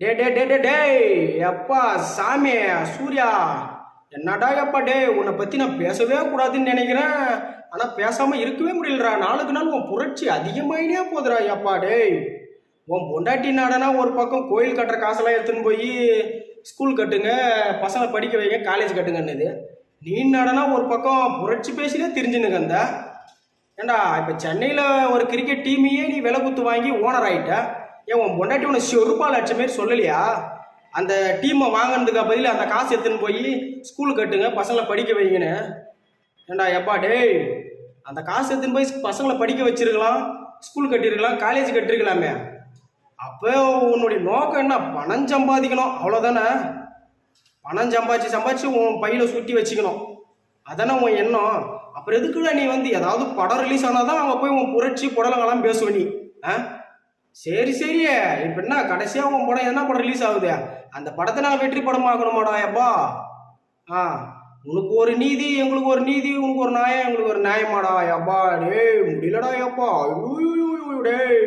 டே டே டே டே டேய் எப்பா சாமி சூர்யா. என்னடா எப்பா டேய் உன்னை பற்றி நான் பேசவே கூடாதுன்னு நினைக்கிறேன். ஆனால் பேசாமல் இருக்கவே முடியலடா. நாளுக்கு நாள் உன் புரட்சி அதிகமாயினே போதுடா எப்பா டேய். உன் பொண்டாட்டி நாடனா ஒரு பக்கம் கோயில் கட்டுற காசெல்லாம் எடுத்துன்னு போய் ஸ்கூல் கட்டுங்க பசங்களை படிக்க வைங்க காலேஜ் கட்டுங்கன்னுது. நீ நாடனா ஒரு பக்கம் புரட்சி பேசினே தெரிஞ்சுனுங்க அந்த ஏண்டா இப்போ சென்னையில் ஒரு கிரிக்கெட் டீமையே நீ விலை குத்து வாங்கி ஓனர் ஆகிட்ட ஏன் உன் பொண்டாட்டி உன்னை செருப்பால் அடிச்ச மாரி சொல்லலையா? அந்த டீமை வாங்கினதுக்கு பதில் அந்த காசு எடுத்துன்னு போய் ஸ்கூல் கட்டுங்க பசங்களை படிக்க வைங்கன்னு. ஏண்டா எப்பா டேய் அந்த காசு எடுத்துன்னு போய் பசங்களை படிக்க வச்சிருக்கலாம் ஸ்கூல் கட்டியிருக்கலாம் காலேஜ் கட்டிருக்கலாமே. அப்போ உன்னுடைய நோக்கம் என்ன? பணம் சம்பாதிக்கணும் அவ்வளோதானே பணம் சம்பாதிச்சு சம்பாதிச்சு உன் பையில சுட்டி வச்சுக்கணும். அதானே உன் எண்ணம். அப்புறம் எதுக்குள்ள நீ வந்து ஏதாவது படம் ரிலீஸ் ஆனால் தான் அங்கே போய் உன் புரட்சி புடலங்களாம் பேசுவ நீ ஆ? சரி சரி. இப்போ என்ன கடைசியாக உன் படம் என்ன படம் ரிலீஸ் ஆகுது? அந்த படத்தை நாங்கள் வெற்றி படமாக்கணுமாடா எப்பா? ஆ. உனக்கு ஒரு நீதி எங்களுக்கு ஒரு நீதி உனக்கு ஒரு நியாயம் எங்களுக்கு ஒரு நியாயமாடா எப்பா? டேய் முடியலடா எப்பா? ஐயோ டேய்.